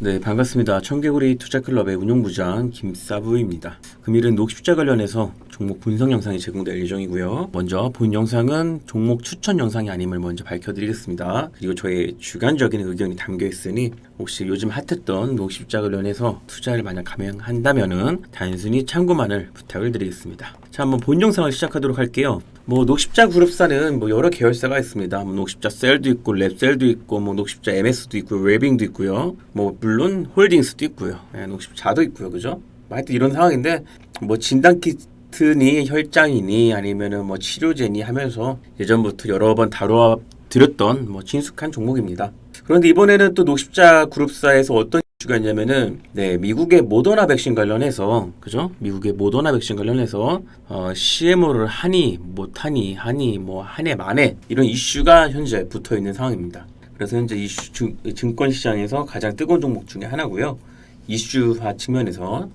네, 반갑습니다. 청개구리 투자클럽의 운용부장 김사부입니다. 금일은 녹십자 관련해서 종목 분석 영상이 제공될 예정이고요. 먼저 본 영상은 종목 추천 영상이 아님을 먼저 밝혀드리겠습니다. 그리고 저의 주관적인 의견이 담겨 있으니 혹시 요즘 핫했던 녹십자 관련해서 투자를 만약 감행한다면은 단순히 참고만을 부탁을 드리겠습니다. 자, 한번 본 영상을 시작하도록 할게요. 뭐 녹십자 그룹사는 뭐 여러 계열사가 있습니다. 뭐 녹십자 셀도 있고 랩셀도 있고 뭐 녹십자 MS도 있고 웨빙도 있고요. 뭐 물론 홀딩스도 있고요. 예, 녹십자도 있고요. 그죠? 뭐 하여튼 이런 상황인데 뭐 진단 키트니 혈장이니 아니면은 뭐 치료제니 하면서 예전부터 여러 번 다뤄 드렸던 뭐 친숙한 종목입니다. 그런데 이번에는 또 녹십자 그룹사에서 어떤 이슈가 있냐면은 네 미국의 모더나 백신 관련해서 그죠 미국의 모더나 백신 관련해서 어, CMO를 하니 못하니 하니 뭐 한해 만에 이런 이슈가 현재 붙어 있는 상황입니다. 그래서 현재 이슈 증, 증권 시장에서 가장 뜨거운 종목 중에 하나고요. 이슈화 측면에서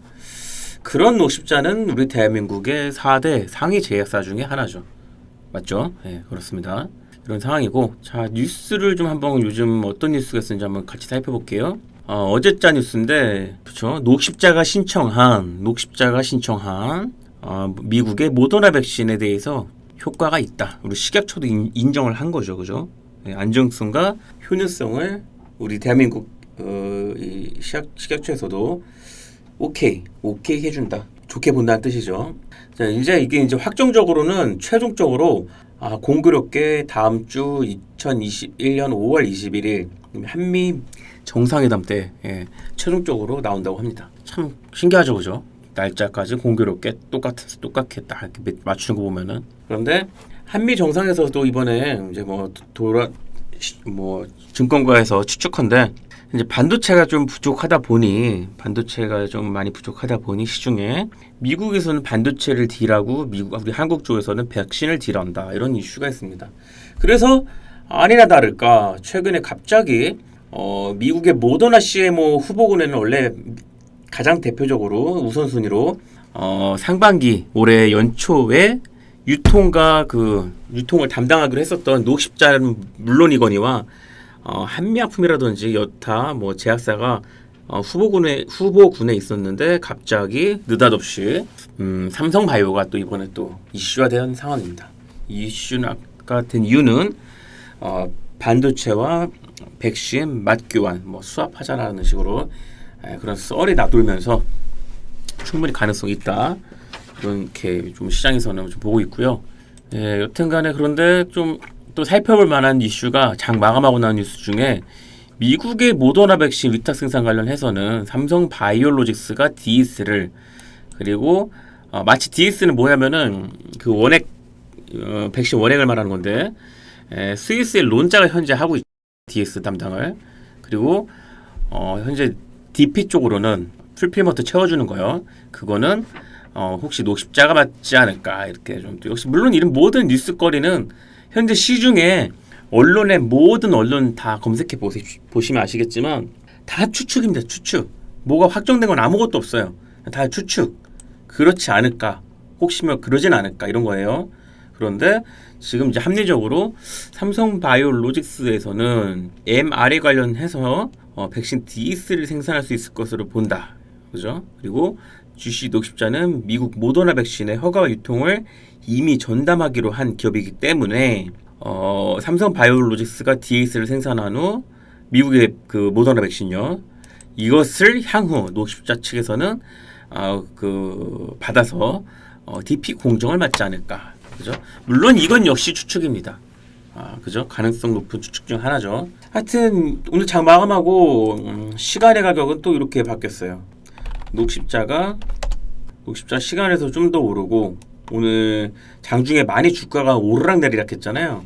그런 녹십자는 우리 대한민국의 4대 상위 제약사 중에 하나죠. 맞죠? 네, 그렇습니다. 이런 상황이고 자 뉴스를 좀 한번 요즘 어떤 뉴스가 있는지 한번 같이 살펴볼게요. 어, 어제자 뉴스인데 그렇죠. 녹십자가 신청한 녹십자가 신청한 어, 미국의 모더나 백신에 대해서 효과가 있다. 우리 식약처도 인, 인정을 한 거죠, 그죠? 네, 안정성과 효능성을 우리 대한민국 어, 이 식약, 식약처에서도 오케이 오케이 해준다. 좋게 본다는 뜻이죠. 자, 이제 이게 이제 확정적으로는 최종적으로 아, 공교롭게 다음 주 2021년 5월 21일 한미 정상회담 때 예, 최종적으로 나온다고 합니다. 참 신기하죠, 그죠? 날짜까지 공교롭게 똑같은 똑같게 딱 맞추는 거 보면은 그런데 한미 정상에서도 이번에 이제 뭐 돌아 시- 뭐 증권가에서 추측한데 이제 반도체가 좀 부족하다 보니 반도체가 좀 많이 부족하다 보니 시중에 미국에서는 반도체를 딜하고 미국 우리 한국 쪽에서는 백신을 딜한다 이런 이슈가 있습니다. 그래서 아니나 다를까 최근에 갑자기 어, 미국의 모더나 CMO 후보군에는 원래 가장 대표적으로 우선순위로 어, 상반기 올해 연초에 유통과 그 유통을 담당하기로 했었던 녹십자는 물론이거니와 어, 한미약품이라든지 여타 뭐 제약사가 어, 후보군에 후보군에 있었는데 갑자기 느닷없이 음, 삼성바이오가 또 이번에 또 이슈화된 상황입니다. 이 이슈가 된 이유는 어, 반도체와 백신 맞교환 뭐 수합하자라는 식으로 에, 그런 썰이 나돌면서 충분히 가능성이 있다 이렇게 좀 시장에서는 좀 보고 있고요. 예, 여튼간에 그런데 좀 또 살펴볼 만한 이슈가 장 마감하고 나온 뉴스 중에 미국의 모더나 백신 위탁 생산 관련해서는 삼성 바이오로직스가 DS를 그리고 어, 마치 DS는 뭐냐면은 그 원액 어, 백신 원액을 말하는 건데 에, 스위스의 론자가 현재 하고 있 DS 담당을 그리고 어, 현재 DP 쪽으로는 풀필먼트 채워주는 거요. 그거는 어, 혹시 녹십자가 맞지 않을까 이렇게 좀또 역시 물론 이런 모든 뉴스거리는 현재 시중에 언론의 모든 언론 다 검색해 보시, 보시면 아시겠지만 다 추측입니다. 추측. 뭐가 확정된 건 아무것도 없어요. 다 추측. 그렇지 않을까? 혹시면 그러진 않을까? 이런 거예요. 그런데 지금 이제 합리적으로 삼성 바이오로직스에서는 mR에 관련해서 어, 백신 DS를 생산할 수 있을 것으로 본다. 그죠? 그리고 GC 녹십자는 미국 모더나 백신의 허가와 유통을 이미 전담하기로 한 기업이기 때문에 어, 삼성 바이오로직스가 DS를 생산한 후 미국의 그 모더나 백신요 이것을 향후 녹십자 측에서는 어, 그 받아서 어, DP 공정을 맞지 않을까 그죠? 물론 이건 역시 추측입니다. 아, 그죠? 가능성 높은 추측 중 하나죠. 하여튼 오늘 장 마감하고 음, 시간의 가격은 또 이렇게 바뀌었어요. 녹십자가 녹십자 시간에서 좀 더 오르고 오늘 장중에 많이 주가가 오르락 내리락 했잖아요.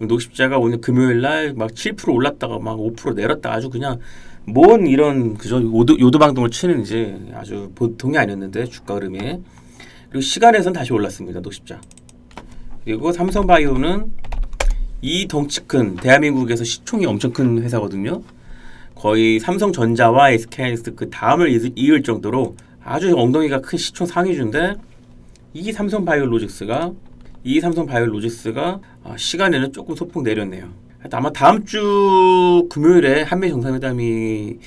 녹십자가 오늘 금요일 날 막 7% 올랐다가 막 5% 내렸다 아주 그냥 뭔 이런 그죠 요도 요도방동을 치는지 아주 보통이 아니었는데 주가 흐름이 그리고 시간에선 다시 올랐습니다 녹십자 그리고 삼성바이오는 이 덩치 큰 대한민국에서 시총이 엄청 큰 회사거든요. 거의 삼성전자와 SK하이닉스 그 다음을 이- 이을 정도로 아주 엉덩이가 큰 시총 상위주인데 이 삼성바이오로직스가 이 삼성바이오로직스가 아, 시간에는 조금 소폭 내렸네요. 아마 다음 주 금요일에 한미 정상회담이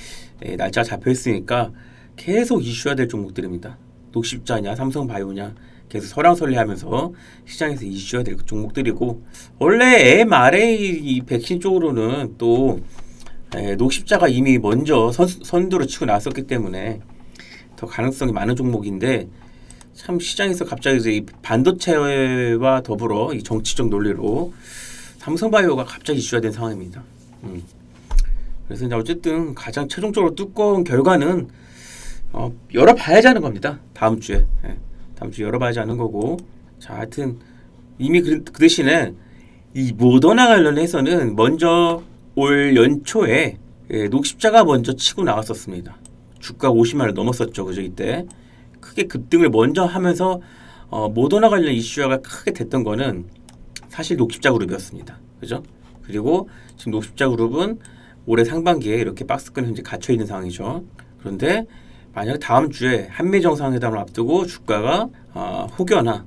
예, 날짜가 잡혀 있으니까 계속 이슈화 될 종목들입니다. 녹십자냐, 삼성바이오냐 계속 설왕설래하면서 시장에서 이슈화 될 종목들이고 원래 mRNA 이 백신 쪽으로는 또 예, 녹십자가 이미 먼저 선, 선두로 치고 나섰기 때문에 더 가능성이 많은 종목인데 참 시장에서 갑자기 이제 이 반도체와 더불어 이 정치적 논리로 삼성바이오가 갑자기 이슈가 된 상황입니다. 음. 그래서 이제 어쨌든 가장 최종적으로 두꺼운 결과는 어, 열어봐야지 하는 겁니다. 다음 주에 예. 다음 주에 열어봐야지 하는 거고 자 하여튼 이미 그, 그 대신에 이 모더나 관련해서는 먼저 올 연초에 예, 녹십자가 먼저 치고 나왔었습니다. 주가 50만 원 넘었었죠, 그죠 이때 크게 급등을 먼저 하면서 어, 모더나 관련 이슈가 크게 됐던 거는 사실 녹십자 그룹이었습니다, 그죠? 그리고 지금 녹십자 그룹은 올해 상반기에 이렇게 박스권 현재 갇혀 있는 상황이죠. 그런데 만약 다음 주에 한미 정상회담을 앞두고 주가가 어, 혹여나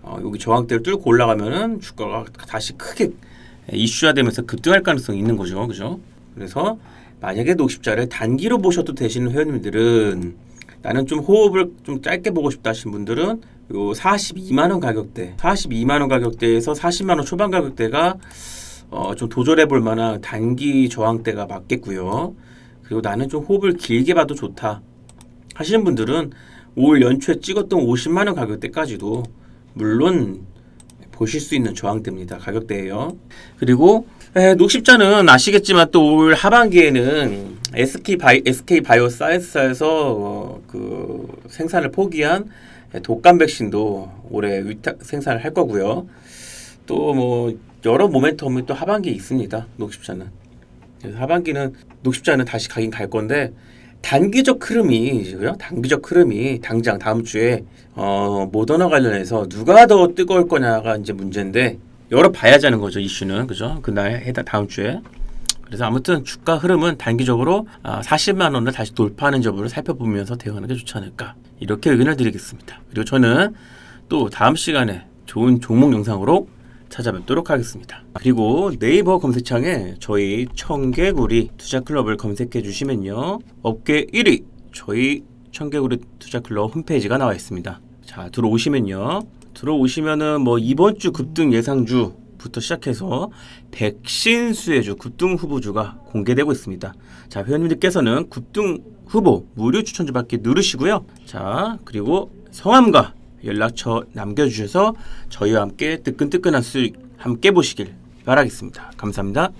어, 여기 저항대를 뚫고 올라가면은 주가가 다시 크게 이슈화되면서 급등할 가능성이 있는 거죠, 그죠? 그래서 만약에 녹십자를 단기로 보셔도 되시는 회원님들은 나는 좀 호흡을 좀 짧게 보고 싶다 하신 분들은 요 42만 원 가격대, 42만 원 가격대에서 40만 원 초반 가격대가 어, 좀 도전해 볼 만한 단기 저항대가 맞겠고요. 그리고 나는 좀 호흡을 길게 봐도 좋다 하시는 분들은 올 연초에 찍었던 50만 원 가격대까지도 물론 보실 수 있는 저항대입니다. 가격대예요. 그리고 에, 녹십자는 아시겠지만 또 올 하반기에는 SK 바이 SK 바이오 사이언스에서 어, 그 생산을 포기한 독감 백신도 올해 위탁 생산을 할 거고요. 또 뭐 여러 모멘텀이 또 하반기에 있습니다. 녹십자는. 그래서 하반기는 녹십자는 다시 가긴 갈 건데 단기적 흐름이고요. 단기적 흐름이 당장 다음 주에 어, 모더나 관련해서 누가 더 뜨거울 거냐가 이제 문제인데 열어봐야지 하는 거죠 이슈는 그죠? 그날 해다 다음 주에 그래서 아무튼 주가 흐름은 단기적으로 아, 40만 원을 다시 돌파하는 점으로 살펴보면서 대응하는 게 좋지 않을까 이렇게 의견을 드리겠습니다. 그리고 저는 또 다음 시간에 좋은 종목 영상으로 찾아뵙도록 하겠습니다. 그리고 네이버 검색창에 저희 청개구리 투자클럽을 검색해 주시면요. 업계 1위 저희 청개구리 투자클럽 홈페이지가 나와 있습니다. 자, 들어오시면요. 들어오시면은 뭐 이번 주 급등 예상주 부터 시작해서 백신 수혜주 급등 후보주가 공개되고 있습니다. 자, 회원님들께서는 급등 후보 무료 추천주 받기 누르시고요. 자, 그리고 성함과 연락처 남겨주셔서 저희와 함께 뜨끈뜨끈한 수익 함께 보시길 바라겠습니다. 감사합니다.